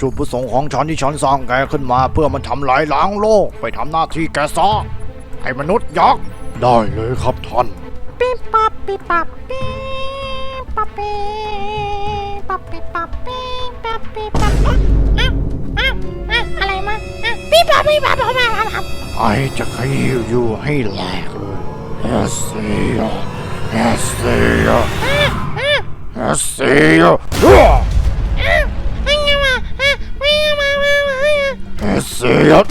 จุดประสงค์ของฉันที่ฉันสร้างแกขึ้นมา เพื่อมันทำลายล้างโลก ไปทำหน้าที่แกซะให้มนุษย์ยักษ์ได้เลยครับท่านปีปับปีปับปีปับปีปับปีปับปีปับปีปับอะอะอะอะไรมาอะปีปับปีปับปีปับปีปับไอจะขยี้อยู่ให้แหลกเลยเอสเซียเอสเซียเอสเซีย อะไม่ไงมาอะไม่ไงมาไม่ไงมา อะเอสเซียอะ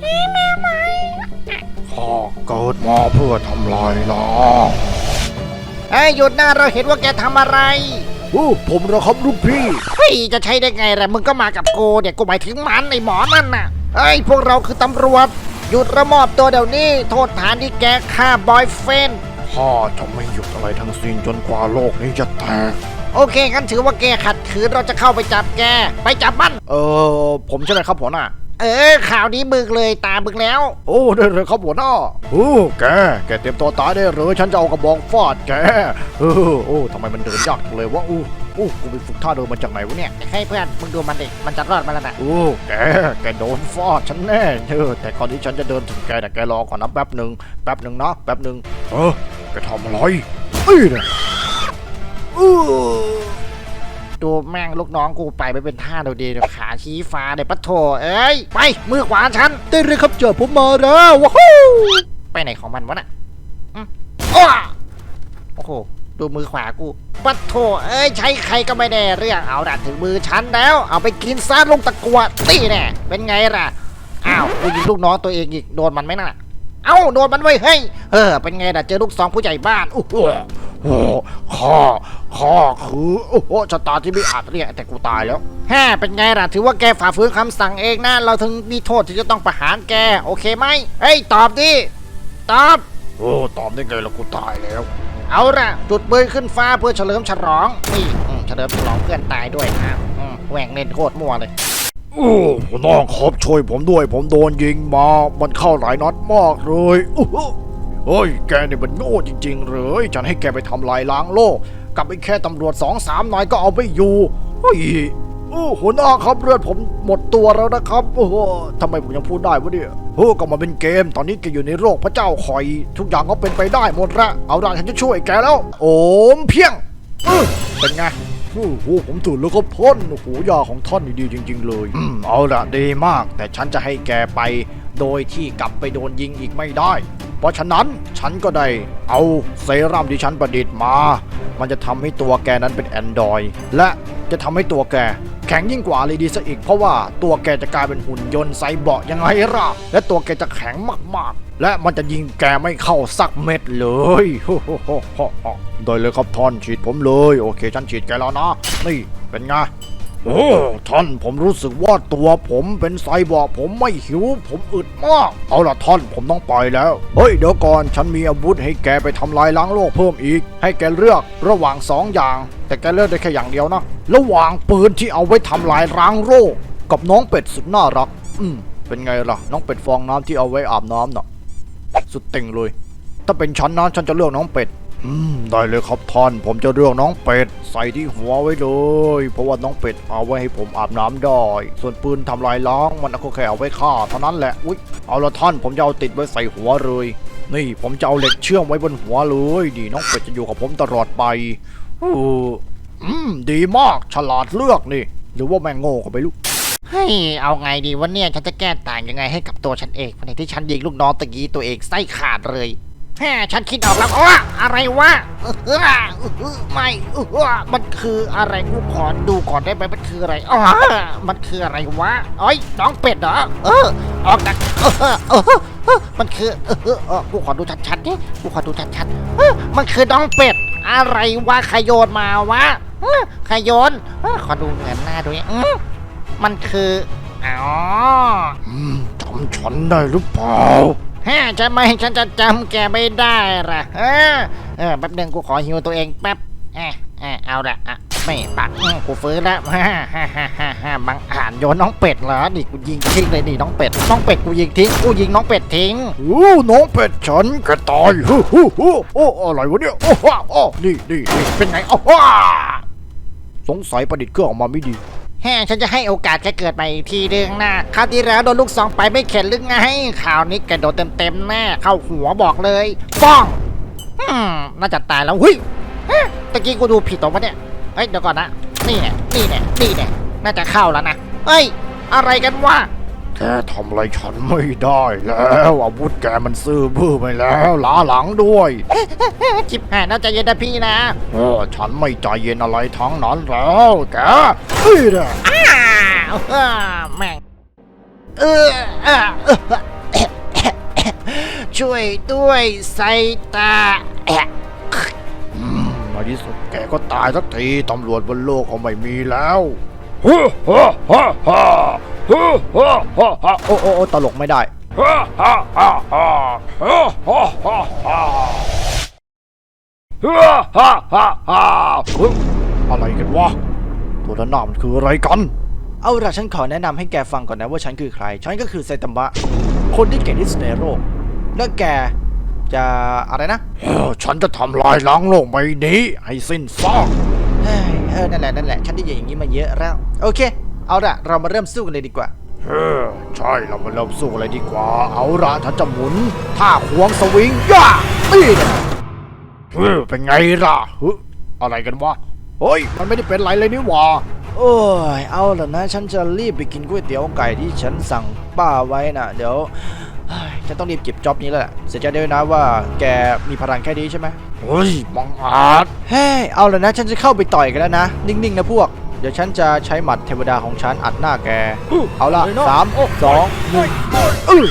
ไม่มาไหมข้าเกิดมาเพื่อทำลายล้างเฮ้ยหยุดนะเราเห็นว่าแกทำอะไรโอ้ผมนะครับลูกพี่เฮ้ยจะใช้ได้ไงล่ะมึงก็มากับกูเนี่ยกูหมายถึงมันไอหมอนั่นน่ะเฮ้ยพวกเราคือตำรวจ หยุดระมอบตัวเดี๋ยวนี้ โทษฐานที่แกฆ่าบอยเฟนข้าจะไม่หยุดอะไรทั้งสิ้นจนกว่าโลกนี้จะแตก โอเคงั้นถือว่าแกขัดขืนเราจะเข้าไปจับแก ไปจับมัน เออ ผมใช่ไหมครับหัวหน้า เออข่าวนี้มึงเลยตามมึงแล้ว โอ้ได้เลยครับหัวหน้าโอ้แก แกเตรียมตัวตายได้เลยฉันจะเอากระบอกฟาดแกเออโอ้ทำไมมันเดินยากจังเลยวะอู้อู้กูไปฝึกท่าเดินมาจากไหนวะเนี่ยให้เพื่อนมึงดูมันดิมันจะรอดมาแล้วนะโอ้แกแกโดนฟาดฉันแน่เออแต่ก่อนที่ฉันจะเดินถึงแกนะแกรอก่อนนะแป๊บหนึ่งแป๊บหนึ่งนะแป๊บหนึ่งเออแกทำอะไรเอ้ยเนี่ย อู้ดูแม่งลูกน้องกูไปไม่เป็นท่าเดียวดีเดี๋ยวขาชี้ฟ้าเดี๋ยวปะโถเอ้ยไปมือขวาฉันได้เลยครับเจอผมมาแล้วว้าวไปไหนของมันวะน่ะอืมอ้อโอ้โหดูมือขวากูปัดโถเอ้ยใช้ใครก็ไม่ได้เรื่องเอาละถึงมือฉันแล้ว เอาไปกินซะลงตะกัวตีแน่เป็นไงล่ะอ้าวกูยิงลูกน้องตัวเองอีกโดนมันไหมน่ะเอ้าโดนมันไว้ยเฮ้ยเออเป็นไงล่ะเจอลูกสองผู้ใหญ่บ้านโอ้โห โอ้ข้าข้าคือโอ้โหชะตาที่ไม่อาจเรียกแต่กูตายแล้วแฮ่เป็นไงล่ะ ถือว่าแกฝ่าฝืนคำสั่งเองนะ เราถึงมีโทษที่จะต้องประหารแก โอเคไหมเฮ้ย ตอบดิ ตอบ โอ้ ตอบได้ไงล่ะกูตายแล้ว เอาละจุดปืนขึ้นฟ้าเพื่อเฉลิมฉลอง นี่อืมเฉลิมฉลองเพื่อนตายด้วยครับอืมแหว่งเล่นโคตรมั่วเลยโอ้น้องครับช่วยผมด้วย ผมโดนยิงมา มันเข้าหลายนัดมากเลยอู้หู เฮ้ย แกนี่มันโง่จริง ๆ เลย ฉันให้แกไปทำลายล้างโลกกับไอ้แค่ตำรวจสองสามนายก็เอาไม่อยู่ เฮ้ยโอ้หัวหน้าครับเลือดผมหมดตัวแล้วนะครับ โอ้โหทำไมผมยังพูดได้วะเนี่ยโอ้ก็มาเป็นเกม ตอนนี้แกอยู่ในโรคพระเจ้าคอย ทุกอย่างก็เป็นไปได้หมดละ เอาล่ะฉันจะช่วยแกแล้ว โอมเพียงเออเป็นไงโอ้โหผมตื่นแล้วก็พ่นโอ้โหยาของท่านดีจริง ๆ เลยอืมเอาละดีมาก แต่ฉันจะให้แกไป โดยที่กลับไปโดนยิงอีกไม่ได้ เพราะฉะนั้นฉันก็ได้เอาเซรั่มที่ฉันประดิษฐ์มา มันจะทำให้ตัวแกนั้นเป็นแอนดรอยและจะทำให้ตัวแกแข็งยิ่งกว่าเลยดีซะอีก เพราะว่าตัวแกจะกลายเป็นหุ่นยนต์ไซบอร์ยังไงล่ะ และตัวแกจะแข็งมากๆ และมันจะยิงแกไม่เข้าสักเม็ดเลยได้เลยครับท่านฉีดผมเลย โอเค ฉันฉีดแกแล้วนะ นี่เป็นไง โอ้ท่านผมรู้สึกว่าตัวผมเป็นไซบอร์กผมไม่หิว ผมอึดมาก เอาล่ะท่านผมต้องไปแล้ว เฮ้ยเดี๋ยวก่อน ฉันมีอาวุธให้แกไปทำลายล้างโลกเพิ่มอีก ให้แกเลือกระหว่างสองอย่าง แต่แกเลือกได้แค่อย่างเดียวนะ ระหว่างปืนที่เอาไว้ทำลายล้างโลกกับน้องเป็ดสุดน่ารัก อืมเป็นไงล่ะ น้องเป็ดฟองน้ำที่เอาไว้อาบน้ำเน่ะสุดเต็งเลย ถ้าเป็นฉันนะฉันจะเลือกน้องเป็ด อืมได้เลยครับท่าน ผมจะเลือกน้องเป็ด ใส่ที่หัวไว้เลย เพราะว่าน้องเป็ดเอาไว้ให้ผมอาบน้ำได้ ส่วนปืนทำลายล้างมันก็แค่เอาไว้ฆ่าเท่านั้นแหละ อุ๊ย เอาละท่าน ผมจะเอาติดไว้ใส่หัวเลย นี่ผมจะเอาเหล็กเชื่อมไว้บนหัวเลยดีน้องเป็ดจะอยู่กับผมตลอดไปอืมดีมากฉลาดเลือกนี่ หรือว่าแม่งโง่ก็ไม่รู้เฮ้ยเอาไงดีวะเนี่ยฉันจะแก้ต่างยังไงให้กับตัวฉันเองวันที่ฉันยิงลูกน้องตะกี้ตัวเองไส้ขาดเลย แฮ่ฉันคิดออกแล้วอ้ออะไรวะเออเอไม่เออมันคืออะไรกูขอดูก่อนได้ไหมมันคืออะไรอ๋อมันคืออะไรวะเอ้ยน้องเป็ดเหรอเออออกจากเออเออเออมันคือเออเออเออกูขอดูชัดๆดิกูขอดูชัดๆเออมันคือน้องเป็ด อะไรวะใครโยนมาวะเออใครโยนเออขอดูเหมือนหน้าด้วยอืมมันคืออ๋อ อืมจำฉันได้หรือเปล่า ฮะจะไม่ฉันจะจำแกไม่ได้ล่ะเออเออแป๊บหนึงกูขอหิวตัวเองแป๊บเออเออเอาละอะไม่ปักกูฟื้นแล้วฮ่าฮ่าฮ่าฮ่าฮ่าบังอ่านโยนน้องเป็ดเหรอนี่กูยิงทิ้งเลยนี่น้องเป็ดน้องเป็ดกูยิงทิ้งกูยิงน้องเป็ดทิ้งโอ้น้องเป็ดฉันแกตายฮู้ฮู้ฮู้โอ้อะไรวะเนี่ยโอ้ว้าโอ้นี่นี่นี่เป็นไงโอ้ว้าสงสัยประดิษฐ์เครื่องออกมาไม่ดี แฮ่ฉันจะให้โอกาสแกเกิดใหม่อีกทีนึงนะคราวที่แล้วโดนลูกสองไปไม่เข็ดหรือไงข่าวนี้แกโดนเต็มๆแน่เข้าหัวบอกเลยป้องอืมน่าจะตายแล้วหุยเฮ้ยตะกี้กูดูผิดตรงปะเนี่ยเฮ้ยเดี๋ยวก่อนนะนี่เนี่ยนี่เนี่ยนี่เนี่ยน่าจะเข้าแล้วนะเฮ้ย อะไรกันวะ แกทำอะไรฉันไม่ได้แล้วอาวุธแกมันซื่อบื้อไปแล้วล้าหลังด้วยจิบหายน่าจะเย็นนะพี่นะเออฉันไม่ใจเย็นอะไรทั้งนั้นแล้วแกเฮ้ยนะอ้าวเออแม่งเออเออเออช่วยด้วยไซตาแอะในที่สุดแกก็ตายสักทีตำรวจบนโลกเขาไม่มีแล้วฮ่าฮ่าฮ่า ฮ่าฮ่าฮ่าฮ่าโอ้โอ้โอ้ตลกไม่ได้ฮ่าฮ่าฮ่าฮ่าฮ่าฮ่าฮ่าฮ่าฮ่าฮ่าฮ่าอะไรกันวะตัวด้านหน้ามันคืออะไรกัน เอาล่ะฉันขอแนะนำให้แกฟังก่อนนะว่าฉันคือใคร ฉันก็คือไซตัมบะ คนที่เก่งที่สุดในโลกและแกจะอะไรนะฉันจะทำลายล้างโลกใบนี้ ให้สิ้นซากเฮ้ยเออนั่นแหละนั่นแหละ ฉันได้ยินอย่างนี้มาเยอะแล้ว โอเค เอาล่ะเรามาเริ่มสู้กันเลยดีกว่าเออใช่เรามาเริ่มสู้เลยดีกว่า เอาละฉันจะหมุนท่าควงสวิงย่านี่นะเออเป็นไงล่ะเฮ้ยอะไรกันวะเฮ้ยมันไม่ได้เป็นไรเลยนี่หว่าโอ้ยเอาล่ะนะ ฉันจะรีบไปกินก๋วยเตี๋ยวไก่ที่ฉันสั่งป้าไว้นะเดี๋ยวเฮ้ยฉันต้องรีบเก็บจ็อบนี้แล้วแหละเสียใจด้วยนะว่าแกมีพลังแค่นี้ใช่ไหมเฮ้ยบังอาจเฮ้ยเอาล่ะนะ ฉันจะเข้าไปต่อยกันแล้วนะ นิ่งๆนะพวก เดี๋ยวฉันจะใช้หมัดเทวดาของฉันอัดหน้าแก เอาล่ะสามสองหนึ่งอื้อ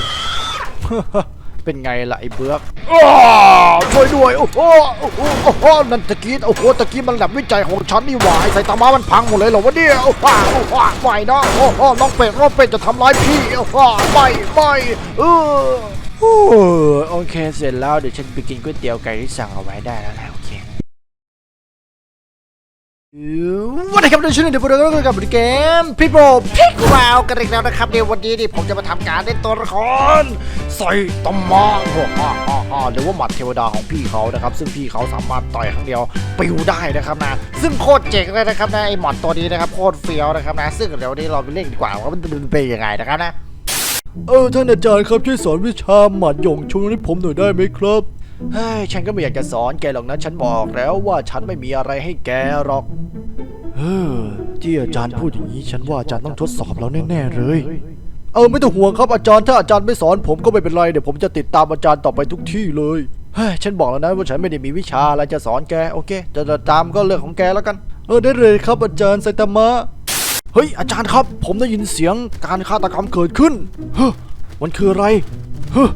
เป็นไงล่ะไอ้เบือกอ้าช่วยด้วย โอ้โห โอ้โห โอ้โห นั่นตะกี้ โอ้โห ตะกี้มันแลบวิจัยของฉันนี่หว่าไอ้ไซตามะมันพังหมดเลยเหรอวะเนี่ย โอ้โหโอ้โหไม่นะ โอ้โห น้องเป็ดน้องเป็ดจะทำร้ายพี่ โอ้โห ไม่ ไม่ เออโอ้โอเค เสร็จแล้ว เดี๋ยวฉันไปกินก๋วยเตี๋ยวไก่ที่สั่งเอาไว้ได้แล้วแหละโอเค วันนี้ครับในช่วงนี้เดี๋ยวพวกเราก็กลับมาเกม People พิกวาวกันอีกแล้วนะครับเดี๋ยววันนี้นี่ผมจะมาทำการเล่นตัวละครไซตามะโอ้โหฮ่าฮ่าฮ่าหรือว่าหมัดเทวดาของพี่เขานะครับ ซึ่งพี่เขาสามารถต่อยครั้งเดียวปิวได้นะครับนะ ซึ่งโคตรเจ๋งเลยนะครับนะไอหมอดตัวนี้นะครับโคตรเฟี้ยวนะครับนะซึ่งเดี๋ยววันนี้เราไปเล่นดีกว่าว่ามันเป็นยังไงนะครับนะเออท่านอาจารย์ครับช่วยสอนวิชาหมัดหยงชุนให้ผมหน่อยได้ไหมครับ เฮ้ยฉันก็ไม่อยากจะสอนแกหรอกนะ ฉันบอกแล้วว่าฉันไม่มีอะไรให้แกหรอกเฮ้อที่อาจารย์พูดอย่างนี้ ฉันว่าอาจารย์ต้องทดสอบเราแน่ๆเลย เออไม่ต้องห่วงครับอาจารย์ถ้าอาจารย์ไม่สอนผมก็ไม่เป็นไรเดี๋ยวผมจะติดตามอาจารย์ต่อไปทุกที่เลยเฮ้ยฉันบอกแล้วนะว่าฉันไม่ได้มีวิชาอะไรจะสอนแกโอเคจะตามก็เรื่องของแกแล้วกัน เออได้เลยครับอาจารย์ไซตามะเฮ้ยอาจารย์ครับ ผมได้ยินเสียงการฆาตกรรมเกิดขึ้นเฮ้มันคืออะไรเฮ้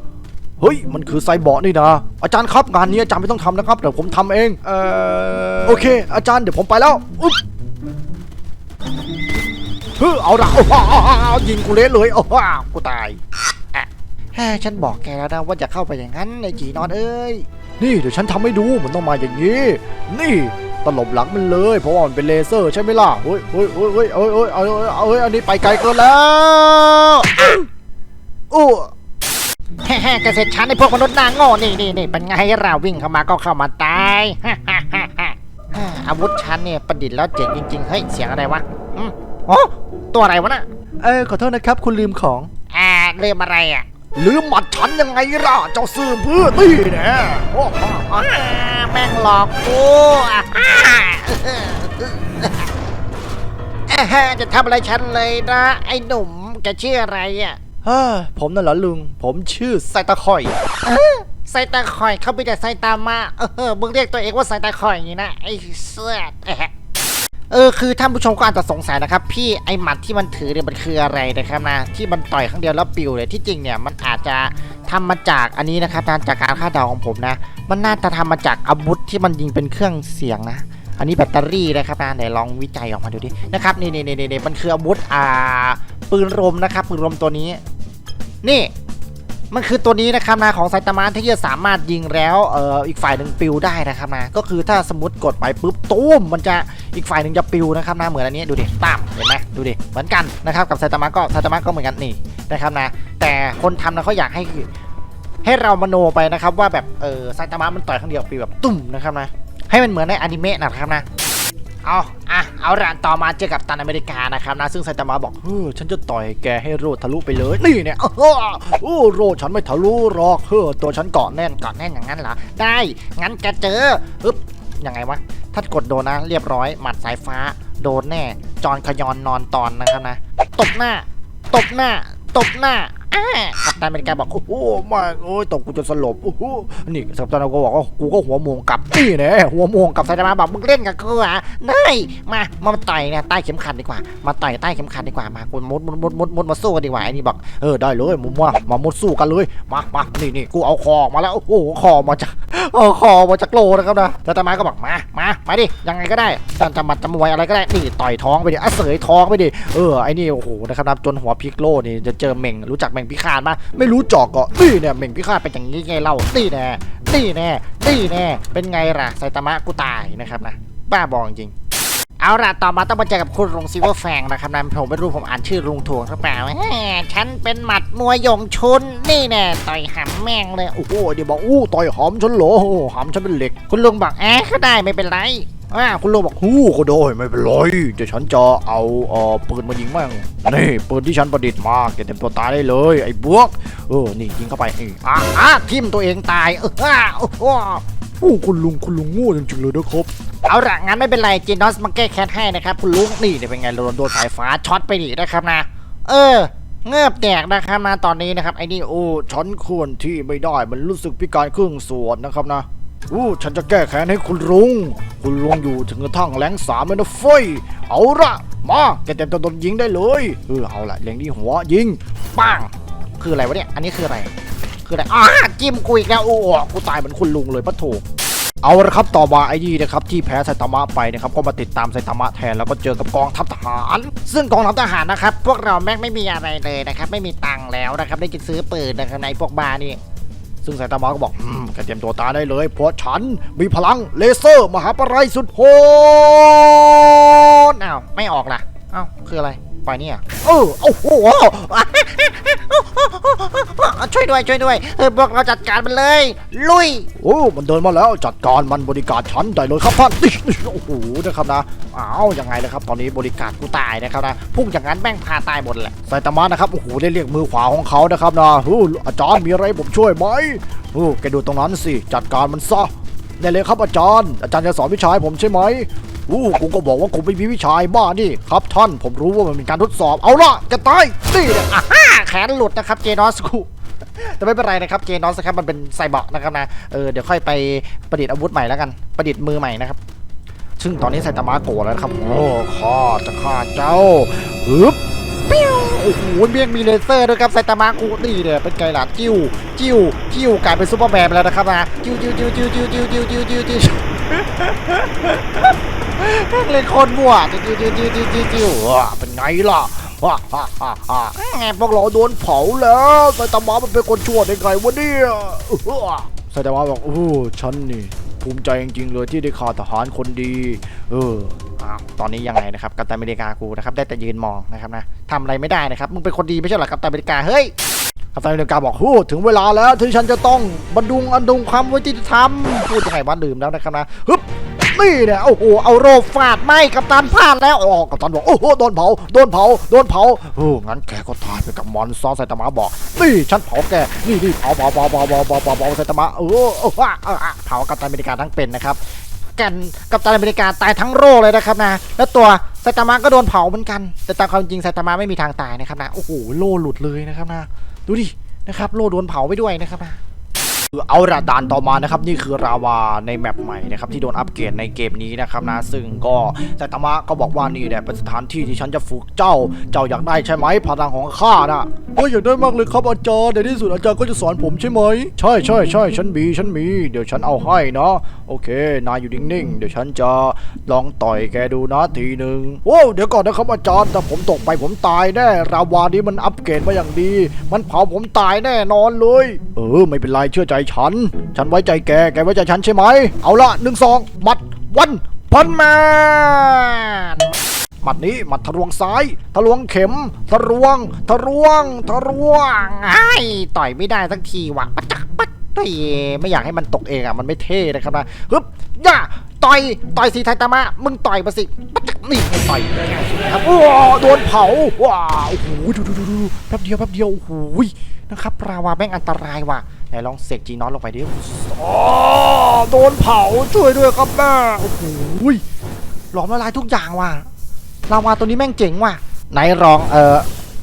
เฮ้ย มันคือไซบอร์กนี่นะ อาจารย์ครับงานนี้อาจารย์ไม่ต้องทำนะครับเดี๋ยวผมทำเอง เออโอเค อาจารย์เดี๋ยวผมไปแล้วอุ๊บเฮ้ยเอาละเอาเอาเอาเอายิงกูเละเลยเอาเอากูตายแฮ่ฉันบอกแกแล้วนะว่าจะเข้าไปอย่างนั้นไอจีนอนเอ้ย นี่เดี๋ยวฉันทำให้ดูมันต้องมาอย่างนี้ นี่ตลบหลังมันเลย เพราะว่ามันเป็นเลเซอร์ใช่ไหมล่ะเฮ้ยเฮ้ยเฮ้ยเฮ้ยเฮ้ยเฮ้ยเอาเอาเอาเฮ้ยอันนี้ไปไกลเกินแล้วอู้ แฮ่ๆกระเสร็จฉันไอพวกมนุษย์หนางโง่นี่นี่นี่เป็นไงเราวิ่งเข้ามาก็เข้ามาตายฮ่าฮ่าฮ่าฮ่าฮ่าอาวุธฉันเนี่ยประดิษฐ์แล้วเจ๋งจริงๆ เฮ้ยเสียงอะไรวะอืมโอ้ตัวอะไรวะน่ะเออขอโทษนะครับ คุณลืมของอ่าเรื่องอะไรอะลืมหมัดฉันยังไงล่ะเจ้าซื่อพื้นนี่แนะโอ้โหอ่าแม่งหลอกกูอะฮ่าอ่าจะทำอะไรฉันเลยนะ ไอ้หนุ่มแกชื่ออะไรอะ เฮ้ผมนั่นเหรอลุง ผมชื่อไซตาคอยไซตาคอยเขาไปแต่ไซตามาเออมึงเรียกตัวเองว่าไซตาคอยอย่างนี้นะไอ้เสื้อแอะเออคือท่านผู้ชมก็อาจจะสงสัยนะครับ พี่ไอหมัดที่มันถือเนี่ยมันคืออะไรนะครับนะที่มันต่อยครั้งเดียวแล้วปิวเลยที่จริงเนี่ยมันอาจจะทำมาจากอันนี้นะครับนะจากการคาดเดาของผมนะ มันน่าจะทำมาจากอาวุธที่มันยิงเป็นเครื่องเสียงนะ อันนี้แบตเตอรี่นะครับนะไหนลองวิจัยออกมาดูดินะครับนี่นี่นี่นี่มันคืออาวุธอ่าปืนลมนะครับปืนลมตัวนี้ นี่มันคือตัวนี้นะครับนะของไซตามะที่จะสามารถยิงแล้วเอ่ออีกฝ่ายหนึ่งปิวได้นะครับนะก็คือถ้าสมมติกดไปปุ๊บตุ้มมันจะอีกฝ่ายหนึ่งจะปิวนะครับนะเหมือนอันนี้ดูดิตามเห็นไหมดูดิเหมือนกันนะครับกับไซตามะก็ไซตามะก็เหมือนกันนี่นะครับนะแต่คนทำนะเขาอยากให้ให้เรามโนไปนะครับว่าแบบเออไซตามะมันต่อยครั้งเดียวปิวแบบตุ้มนะครับนะ ให้มันเหมือนในอนิเมะนะครับนะเอาอะเอาละต่อมาเจอกับตันอเมริกานะครับนะ ซึ่งไซตามะบอกเออฉันจะต่อยแกให้โรดทะลุไปเลย นี่เนี่ยอ้าวโอ้โรดฉันไม่ทะลุหรอกเฮ้อตัวฉันเกาะแน่นเกอดแน่นอย่างนั้นเหรอ ได้ งั้นแกเจออึ๊บยังไงวะ ถ้ากดโดนนะ เรียบร้อย หมัดสายฟ้า โดนแน่ จอนขยอนนอนตอนนะครับนะ ตบหน้า ตบหน้า ตบหน้า อ่ากัปตันอเมริกาบอกโอ้โหม่โอ้ยตกกูจะสลบโอ้โหนี่สัปดาห์ก็บอกว่ากูก็หัวโมงกลับนี่น่หัวโมงกลับไซตามะบอกมึงเล่นกับกูอะได้มามาต่อยเนี่ยใต้เข็มขัดดีกว่า มาต่อยใต้เข็มขัดดีกว่ามากูมุดมุดมุดมุดมุดมาสู้กันดีกว่าไอ้นี่บอกเออได้เลยมุมว่ามามุดสู้กันเลยมามานี่นี่กูเอาคอมาแล้วโอ้โหคอมาจากเอาคอมาจากโลนะครับนะไซตามะก็บอกมามามาดิยังไงก็ได้จะจะมัดจะมวยอะไรก็ได้นี่ต่อยท้องไปดิอะเสยท้องไปดิเออไอ้นี่โอ้โหนะครับนะจนหัวพลิกโลนี่จะเจอเม่งรู้จักเหม่งพิฆาตปะไม่รู้จอกก็นี่เนี่ยเหม่งพิฆาตเป็นอย่างนี้ไงเล่านี่แน่นี่แน่นี่แน่เป็นไงล่ะไซตามะกูตายนะครับนะบ้าบอจริงเอาล่ะ ต่อมาต้องมาเจอกับคุณลุงซิเวอร์แฟงนะครับนะผมไม่รู้ผมอ่านชื่อลุงถูกหรือเปล่าฉันเป็นหมัดมวยหยงชุน นี่แน่ต่อยหำแม่งเลย โอ้โห เดี๋ยวบอกอู้ต่อยหอมฉันเหรอโอ้โหหอมฉันเป็นเหล็ก คุณลุงบอกแอะก็ได้ไม่เป็นไร อ่าคุณลุงบอกฮู้ก็ได้ไม่เป็นไรเดี๋ยวฉันจะเอาเอ่อปืนมายิงแม่งนี่ปืนที่ฉันประดิษฐ์มาแกเต็มตัวตายได้เลย ไอ้บวกเออนี่ยิงเข้าไปนี่อะอะทิมตัวเองตายเอออะโอ้โหโอ้คุณลุงคุณลุงโง่จริงๆเลยนะครับเอาละงั้นไม่เป็นไรจีนอสมาแก้แค้นให้นะครับคุณลุงนี่เนี่ยเป็นไงโดนโดนสายฟ้าช็อตไปดินะครับนะ เออ เงือบแตกนะครับนะตอนนี้นะครับไอ้นี่โอ้โอ้ฉันเคลื่อนที่ไม่ได้มันรู้สึกพิการครึ่งส่วนนะครับนะ อู้ฉันจะแก้แค้นให้คุณลุง คุณลุงอยู่ถึงกระทั่งแรงสามเลยนะเฟ้ย เอาละมาแกเต็มตัวโดนยิงได้เลยเออเอาละเล็งที่หัวยิงปังคืออะไรวะเนี่ย อันนี้คืออะไร คืออะไรอ่าจิ้มกูอีกแล้วโอ้โหกูตายเหมือนคุณลุงเลยปะโถเอาละครับต่อมาไอ้นี่นะครับที่แพ้ไซตามะไปนะครับก็มาติดตามไซตามะแทนแล้วก็เจอกับกองทัพทหาร ซึ่งกองทัพทหารนะครับ พวกเราแม่งไม่มีอะไรเลยนะครับ ไม่มีตังค์แล้วนะครับได้จะซื้อปืนนะครับในพวกบาร์นี่ ซึ่งไซตามาก็บอกอืมแกเตรียมตัวตายได้เลยเพราะฉันมีพลังเลเซอร์ มหาปรายสุดโหดอ้าวไม่ออกล่ะอ้าวคืออะไร ปเนี่ยเออโอ้โหช่วยด้วยช่วยด้วยเออพวกเราจัดการมันเลย ลุยโอ้มันเดินมาแล้วจัดการมันบริการฉันได้เลยครับท่านโอ้โหนะครับนะอ้าวยังไงนะครับ ตอนนี้บริการกูตายนะครับนะพุ่งอย่างนั้นแม่งพาตายหมดแหละไซตามะนะครับโอ้โหได้เรียกมือขวาของเขานะครับนะอาจารย์มีอะไรผมช่วยไหมเออแกดูตรงนั้นสิจัดการมันซะได้เลยครับอาจารย์ อาจารย์จะสอนวิชาให้ผมใช่ไหม อู้กูก็บอกว่ากูไม่มีวิชาบ้านี่ครับท่านผมรู้ว่ามันเป็นการทดสอบ เอาละจะตายนี่เนี่ยอะฮ่าแขนหลุดนะครับเจนอสกูแต่ไม่เป็นไรนะครับเจนอสครับมันเป็นไซบอร์กนะครับนะเออเดี๋ยวค่อยไปประดิษฐ์อาวุธใหม่แล้วกัน ประดิษฐ์มือใหม่นะครับ ซึ่งตอนนี้ไซตามะโกรธแล้วนะครับโอ้ข้าจะฆ่าเจ้าฮึบโอ้โหเบี้ยงมีเลเซอร์ด้วยครับไซตามะกูนี่เนี่ยเป็นไงล่ะจิ้วจิ้วจิ้วกลายเป็นซูเปอร์แมนไปแล้วนะครับนะจิ้วจิ้วจิ้วจิ้วจิ้วจิ้วจิ้วจิ้วจิ้วจิ้ว แม่งเล่นโคตรบัวจิ้วจิ้วจิ้วจิ้วจิ้วจิ้วเป็นไงล่ะฮ่าฮ่าฮ่าฮ่าพวกเราโดนเผาแล้วไซตามะมันเป็นคนชั่วได้ไงวะเนี่ยไซตามะบอกโอ้ฉันนี่ภูมิใจจริงๆเลยที่ได้ฆ่าทหารคนดี เออตอนนี้ยังไงนะครับกัปตันอเมริกากูนะครับได้แต่ยืนมองนะครับนะทำอะไรไม่ได้นะครับมึงเป็นคนดีไม่ใช่หรอกัปตันอเมริกาเฮ้ยกัปตันอเมริกาบอกโอ้ถึงเวลาแล้วที่ฉันจะต้องบรรดุงอันดุงความยุติธรรมพูดยังไงว่าลืมแล้วนะครับนะฮึบ นี่เนี่ยโอ้โหเอาโรฟาดไหมกัปตันพลาดแล้วอ๋อกัปตันบอกโอ้โหโดนเผาโดนเผาโดนเผาเอองั้นแกก็ตายไปกับมอนซอสไซตามะบอกนี่ฉันเผาแกนี่นี่เผาเผาเผาเผาเผาเผาเผาเผาไซตามะเออเออว่าเผากัปตันอเมริกาทั้งเป็นนะครับกันกัปตันอเมริกาตายทั้งโรเลยนะครับนะ แล้วตัวไซตามะก็โดนเผาเหมือนกัน แต่ตามความจริงไซตามะไม่มีทางตายนะครับนะโอ้โหโลหลุดเลยนะครับนะ ดูดินะครับ โลโดนเผาไปด้วยนะครับนะ เอาละด่านต่อมานะครับนี่คือราวาในแมปใหม่นะครับที่โดนอัปเกรดในเกมนี้นะครับนะซึ่งก็ไซตามะก็บอกว่านี่แหละเป็นสถานที่ที่ฉันจะฝึกเจ้า เจ้าอยากได้ใช่ไหมพลังของข้านะก็อยากได้มากเลยครับอาจารย์ในที่สุดอาจารย์ก็จะสอนผมใช่ไหมใช่ใช่ใช่ฉันมีฉันมี เดี๋ยวฉันเอาให้นะโอเคนายอยู่นิ่งๆเดี๋ยวฉันจะลองต่อยแกดูนะทีหนึ่งโอ้เดี๋ยวก่อนนะครับอาจารย์ถ้าผมตกไปผมตายแน่ราวานี้มันอัปเกรดมาอย่างดี มันเผาผมตายแน่นอนเลย เออไม่เป็นไรเชื่อใจฉัน ฉันไว้ใจแก แกไว้ใจฉันใช่ไหม เอาละหนึ่งสองหมัดวันพันแมนหมัดนี้หมัดทะลวงซ้าย ทะลวงเข็ม ทะลวง ทะลวง ทะลวงไอ้ต่อยไม่ได้สักทีว่ะปัดจักปัดเฮ้ยไม่อยากให้มันตกเองอะ มันไม่เท่นะครับนะฮึบย่าต่อยต่อยสีไทตามะมึงต่อยมาสิปัจจักนี่ต่อยง่ายสุดนะครับว้โดนเผาว้าโอ้โหดูดูดูดูแป๊บเดียวแป๊บเดียวโอ้โหนะครับราวาแม่งอันตรายว่ะ ไหนลองเสกจีนอนลงไปดิอ๋อโดนเผาช่วยด้วยครับแม่โอ้โหหลอมละลายทุกอย่างว่ะลาวาตัวนี้แม่งเจ๋งว่ะไหนลองเออ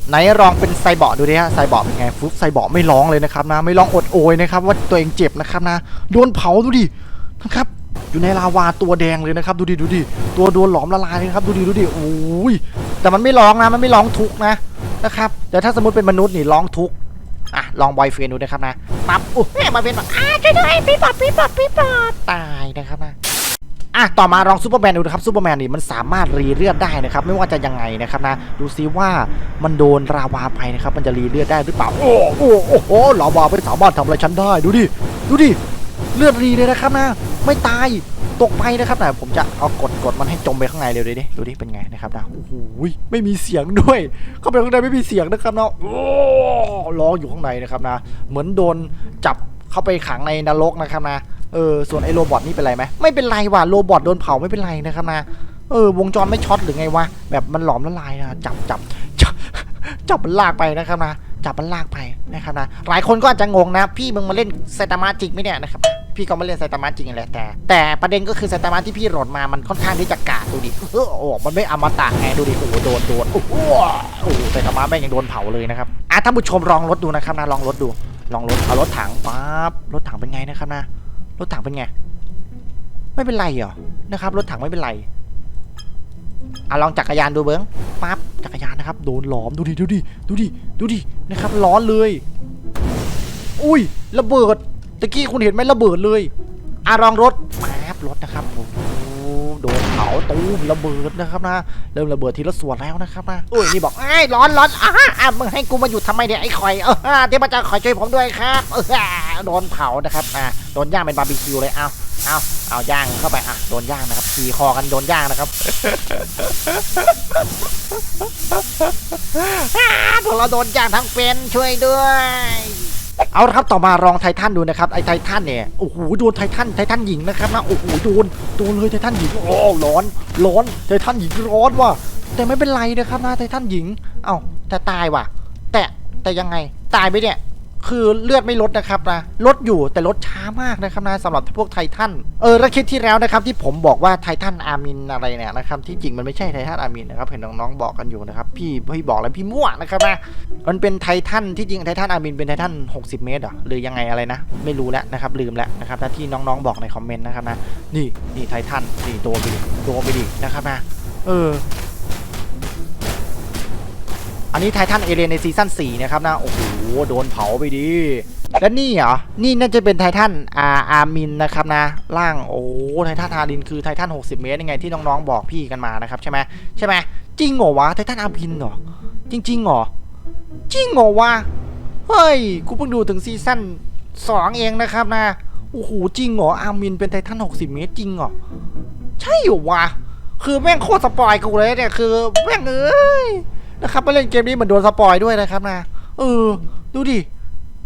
ไหนลองเป็นไซบอร์ดดูดิฮะไซบอร์ดเป็นไงฟุบไซบอร์ดไม่ร้องเลยนะครับนะไม่ร้องอดโอยนะครับว่าตัวเองเจ็บนะครับนะโดนเผาดูดินะครับอยู่ในลาวาตัวแดงเลยนะครับ ดูดิดูดิตัวโดนหลอมละลายเลยนะครับ ดูดิดูดิโอ้ยแต่มันไม่ร้องนะมันไม่ร้องทุกข์นะนะครับแต่ถ้าสมมติเป็นมนุษย์นี่ร้องทุกข์ อะลองบอยเฟรนดูนะครับนะปั๊บโอ้ยบอยเฟรนบอกอ้าช่วยด้วยปีบอดปีบอดปีบอดตายนะครับนะอะต่อมาลองซูเปอร์แมนดูนะครับซูเปอร์แมนนี่มันสามารถรีเลือดได้นะครับไม่ว่าจะยังไงนะครับนะดูซิว่ามันโดนราวาไปนะครับมันจะรีเลือดได้หรือเปล่าโอ้โอ้โอ้โหลาวาไม่สามารถทำอะไรฉันได้ดูดิดูดิ เลือดรีเลยนะครับนะไม่ตายตกไปนะครับแต่ผมจะเอากดกดมันให้จมไปข้างในเร็วดิดิดูดิเป็นไงนะครับนะโอ้โหไม่มีเสียงด้วย เข้าไปข้างในไม่มีเสียงนะครับนะโอ้ร้องอยู่ข้างในนะครับนะ เหมือนโดนจับเข้าไปขังในนรกนะครับนะเออส่วนไอ้โรบอทนี่เป็นไรไหมไม่เป็นไรว่ะโรบอทโดนเผาไม่เป็นไรนะครับนะเออวงจรไม่ช็อตหรือไงวะแบบมันหลอมละลายนะจับจับจับจับมันลากไปนะครับนะจับมันลากไปนะครับนะหลายคนก็อาจจะงงนะ พี่มึงมาเล่นไซตามะจริงไหมเนี่ยนะครับ พี่ก็มาเล่นไซตามะจริงแหละแต่ แต่ประเด็นก็คือไซตามะที่พี่โหลดมามันค่อนข้างที่จะกาดดูดิเออโอ้มันไม่อมตะไงดูดิโอ้โหโดนโดนโอ้โหโอ้โหไซตามะแม่งยังโดนเผาเลยนะครับอะท่านผู้ชมลองรถดูนะครับนะลองรถดู ลองรถเอารถถังปั๊บรถถังเป็นไงนะครับนะรถถังเป็นไงไม่เป็นไรเหรอนะครับ รถถังไม่เป็นไรอะลองจักรยานดูเบิ้งปั๊บจักรยานนะครับ โดนหลอมดูดิดูดิดูดิดูดินะครับร้อนเลย อุ้ยระเบิด ตะกี้คุณเห็นไหมระเบิดเลยอะลองรถปั๊บรถนะครับโอ้โดนเผาตูมระเบิดนะครับนะ เริ่มระเบิดทีละส่วนแล้วนะครับนะอุ้ยนี่บอกไอ้ร้อนร้อนอะอะมึงให้กูมาอยู่ทำไมเนี่ยไอ้คอยเออเทพเจ้าคอยช่วยผมด้วยครับเออโดนเผานะครับอะโดนย่างเป็นบาร์บีคิวเลยเอาเอาเอาย่างเข้าไปอะโดนย่างนะครับขี่คอกันโดนย่างนะครับพวกเราโดนย่างทั้งเป็นช่วยด้วย เอาละครับต่อมารองไททันดูนะครับไอไททันเนี่ยโอ้โหโดนไททันไททันหญิงนะครับนะโอ้โหโดนโดนเลยไททันหญิงโอ้ร้อน ร้อนไททันหญิงร้อนว่ะแต่ไม่เป็นไรนะครับนะไททันหญิง เอ้าแต่ตายว่ะ แต่แต่ยังไงตายไปเนี่ย คือเลือดไม่ลดนะครับนะลดอยู่แต่ลดช้ามากนะครับนะสำหรับพวกไททันเออแล้วคลิปที่แล้วนะครับที่ผมบอกว่าไททันอาร์มินอะไรเนี่ยนะครับที่จริงมันไม่ใช่ไททันอาร์มินนะครับเห็นน้องๆบอกกันอยู่นะครับพี่พี่บอกแล้วพี่มั่วนะครับนะมันเป็นไททันที่จริงไททันอาร์มินเป็นไททัน60 เมตรหรือยังไงอะไรนะ ไม่รู้แล้วนะครับลืมแล้วนะครับถ้าที่น้องๆบอกในคอมเมนต์นะครับนะนี่นี่ไททันนี่โดนไปดิโดนไปดินะครับนะเออ อันนี้ไททันเอเลนในซีซั่น4นะครับนะ โอ้โห โดนเผาไปดิแล้วนี่เหรอ นี่น่าจะเป็นไททันอาอาร์มินนะครับนะ ร่าง โอ้ ไททันอารินคือไททัน 60 เมตรยังไงที่น้องๆบอกพี่กันมานะครับใช่ไหมใช่ไหมจริงเหรอวะ ไททันอาร์มินเหรอ จริงๆเหรอ จริงเหรอวะ เฮ้ย กูเพิ่งดูถึงซีซั่นสองเองนะครับนะ โอ้โห จริงเหรอ อาร์มินเป็นไททัน 60 เมตรจริงเหรอ ใช่เหรอวะ คือแม่งโคตรสปอยกูเลยเนี่ย คือแม่งเอ้ย นะครับมาเล่นเกมนี้เหมือนโดนสปอยด้วยนะครับนะเออ ดูดิ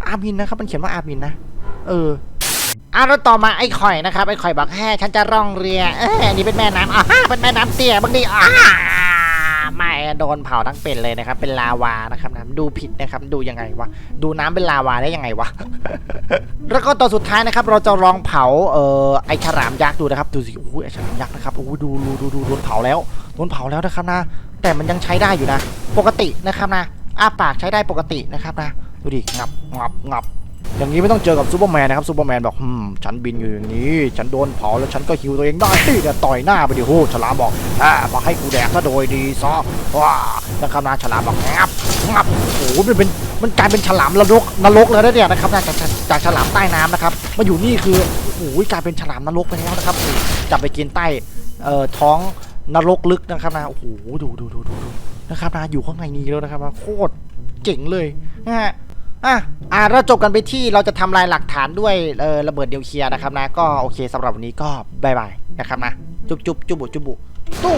อาร์มินนะครับ มันเขียนว่าอาร์มินนะเอออะแล้วต่อมาไอ้ข่อยนะครับไอ้ข่อยบอกแฮ่ฉันจะร่องเรือเอ้ยอันนี่เป็นแม่น้ำอ่าเป็นแม่น้ำเตี้ยบางทีอ่า โดนเผาทั้งเป็นเลยนะครับ เป็นลาวานะครับนะดูผิดนะครับ ดูยังไงวะ ดูน้ำเป็นลาวาได้ยังไงวะ แล้วก็ตอนสุดท้ายนะครับ เราจะลองเผา เอ่อ ไอฉลามยักษ์ดูนะครับ ดูสิโอ้ยไอฉลามยักษ์นะครับ โอ้ยดูดูดูดูโดนเผาแล้ว โดนเผาแล้วนะครับนะ แต่มันยังใช้ได้อยู่นะ ปกตินะครับนะ อ้าปากใช้ได้ปกตินะครับนะ ดูดิ งับ งับ งับ อย่างนี้ไม่ต้องเจอกับซูเปอร์แมนนะครับซูเปอร์แมนบอกอืมฉันบินอยู่อย่างนี้ ฉันโดนเผาแล้วฉันก็ฮิวตัวเองได้นี่เนี่ยต่อยหน้าไปดิโหฉลามบอกอ่าบอกให้กูแดกซะโดยดีซะว้านะครับนะฉลามบอกงับงับโอ้โหมันเป็นมันกลายเป็นฉลามนรกนรกเลยนะเนี่ยนะครับนะจากจากจากฉลามใต้น้ำนะครับมาอยู่นี่คือโอ้โหกลายเป็นฉลามนรกไปแล้วนะครับจับไปกินใต้เอ่อท้องนรกลึกนะครับนะโอ้โหดูดูดูดูดูนะครับนะอยู่ข้างในนี้แล้วนะครับนะโคตรเจ๋งเลยนะฮะ อะอะเราจบกันไปที่เราจะทำลายหลักฐานด้วยเออระเบิดเดียวเคลียร์นะครับนะ ก็โอเคสำหรับวันนี้ก็บายบายนะครับนะ จุบจุบจุบุจุบุตู้